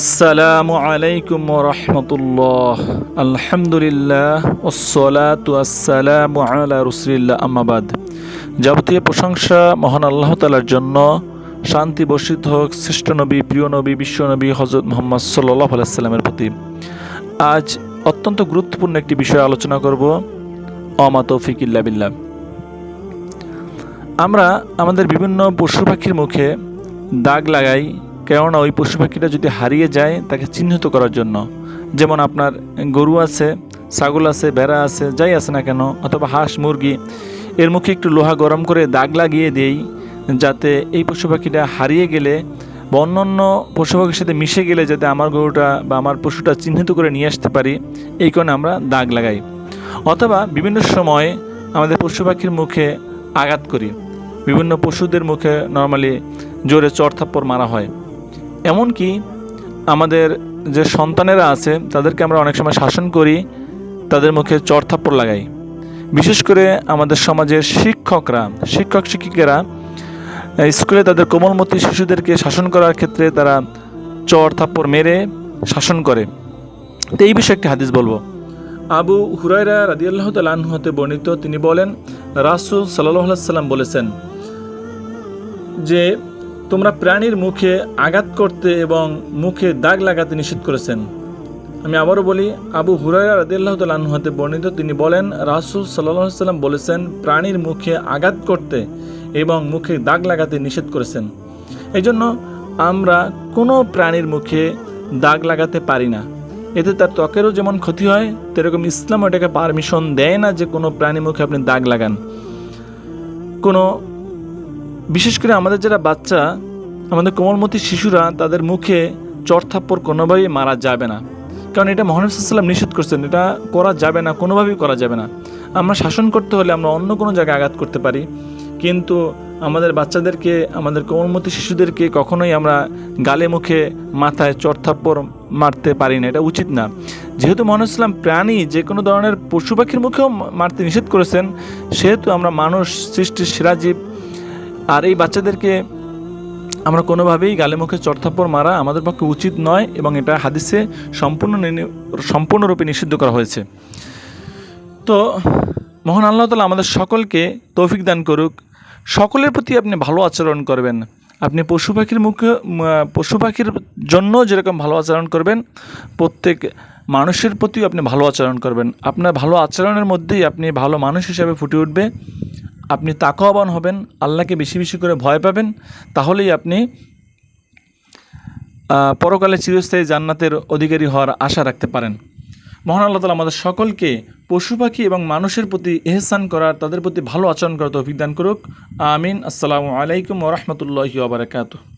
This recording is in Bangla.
আসসালামু আলাইকুম রহমতুল্লাহ। আলহামদুলিল্লাহ ওসলাতু আম্মাবাদ যাবতীয় প্রশংসা মহান আল্লাহ তালার জন্য শান্তি বর্ষিত হোক, শ্রেষ্ঠ নবী, প্রিয় নবী বিশ্বনবী হজরত মোহাম্মদ সাল্লাহ আলাইসাল্লামের প্রতি। আজ অত্যন্ত গুরুত্বপূর্ণ একটি বিষয় আলোচনা করব, অমা তৌফিকিল্লা বিল্লাহ। আমরা আমাদের বিভিন্ন পশু পাখির মুখে দাগ লাগাই কেননা ওই পশু পাখিটা যদি হারিয়ে যায়, তাকে চিহ্নিত করার জন্য। যেমন আপনার গরু আছে, ছাগল আছে, ভেড়া আছে, যাই আছে না কেন, অথবা হাঁস, মুরগি, এর মুখে একটু লোহা গরম করে দাগ লাগিয়ে দেই, যাতে এই পশু পাখিটা হারিয়ে গেলে বা অন্য অন্য পশু পাখির সাথে মিশে গেলে যাতে আমার গরুটা বা আমার পশুটা চিহ্নিত করে নিয়ে আসতে পারি, এই কারণে আমরা দাগ লাগাই। অথবা বিভিন্ন সময় আমাদের পশু পাখির মুখে আঘাত করি। বিভিন্ন পশুদের মুখে নর্মালি জোরে চড়থাপ্পড় মারা হয়। এমনকি আমাদের যে সন্তানেরা আছে, তাদেরকে আমরা অনেক সময় শাসন করি, তাদের মুখে চড়থাপ্পড় লাগাই। বিশেষ করে আমাদের সমাজের শিক্ষকরা, শিক্ষক শিক্ষিকারা স্কুলে তাদের কোমলমতি শিশুদেরকে শাসন করার ক্ষেত্রে তারা চর থাপ্পড় মেরে শাসন করে। তো এই বিষয়ে একটি হাদিস বলব। আবু হুরাইরা রাদিয়াল্লাহ তালাহ হতে বর্ণিত, তিনি বলেন, রাসুল সাল্লাহ সাল্লাম বলেছেন যে তোমরা প্রাণীর মুখে আঘাত করতে এবং মুখে দাগ লাগাতে নিষেধ করেছেন। আমি আবারও বলি, আবু হুরাইরা রাদিয়াল্লাহ তালাহ হতে বর্ণিত, তিনি বলেন, রাসুল সাল্লাহ সাল্লাম বলেছেন, প্রাণীর মুখে আঘাত করতে এবং মুখে দাগ লাগাতে নিষেধ করেছেন। এই জন্য আমরা কোনো প্রাণীর মুখে দাগ লাগাতে পারি না। এতে তার ত্বকেরও যেমন ক্ষতি হয়, তেরকম ইসলাম এটাকে পারমিশন দেয় না যে কোনো প্রাণী মুখে আপনি দাগ লাগান। কোনো বিশেষ করে আমাদের যারা বাচ্চা, আমাদের কোমলমতি শিশুরা, তাদের মুখে চড়থাপ্পড় কোনোভাবেই মারা যাবে না। কারণ এটা মহানসাল্লাম নিষেধ করছেন, এটা করা যাবে না, কোনোভাবেই করা যাবে না। আমরা শাসন করতে হলে আমরা অন্য কোনো জায়গায় আঘাত করতে পারি। কিন্তু আমাদের বাচ্চাদেরকে, আমাদের কোমলমতি শিশুদেরকে কখনোই আমরা গালে মুখে, মাথায় চড়থাপ্পড় মারতে পারি না, এটা উচিত না। যেহেতু মহানুসলাম প্রাণী, যে কোনো ধরনের পশু পাখির মুখেও মারতে নিষেধ করেছেন, সেহেতু আমরা মানুষ, সৃষ্টির সেরা জীব আর এই বাচ্চাদেরকে আমরা কোনোভাবেই গালে মুখে চড়থাপ্পড় মারা আমাদের পক্ষে উচিত নয় এবং এটা হাদিসে সম্পূর্ণ সম্পূর্ণরূপে নিষিদ্ধ করা হয়েছে। তো মহান আল্লাহ তালা আমাদের সকলকে তৌফিক দান করুক। সকলের প্রতি আপনি ভালো আচরণ করবেন। আপনি পশু পাখির মুখে পশু পাখির জন্য যেরকম ভালো আচরণ করবেন, প্রত্যেক মানুষের প্রতিও আপনি ভালো আচরণ করবেন। আপনার ভালো আচরণের মধ্যেই আপনি ভালো মানুষ হিসাবে ফুটে উঠবে। আপনি তাকওয়াবান হবেন, আল্লাহকে বেশি বেশি করে ভয় পাবেন, তাহলেই আপনি পরকালে চিরস্থায়ী জান্নাতের অধিকারী হওয়ার আশা রাখতে পারেন। মহান আল্লাহ তালা আমাদের সকলকে পশু পাখি এবং মানুষের প্রতি এহসান করার, তাদের প্রতি ভালো আচরণ করার তৌফিক দান করুক। আমিন। আসসালামু আলাইকুম ওরহমতুল্লাহি ওবরাকাতুহ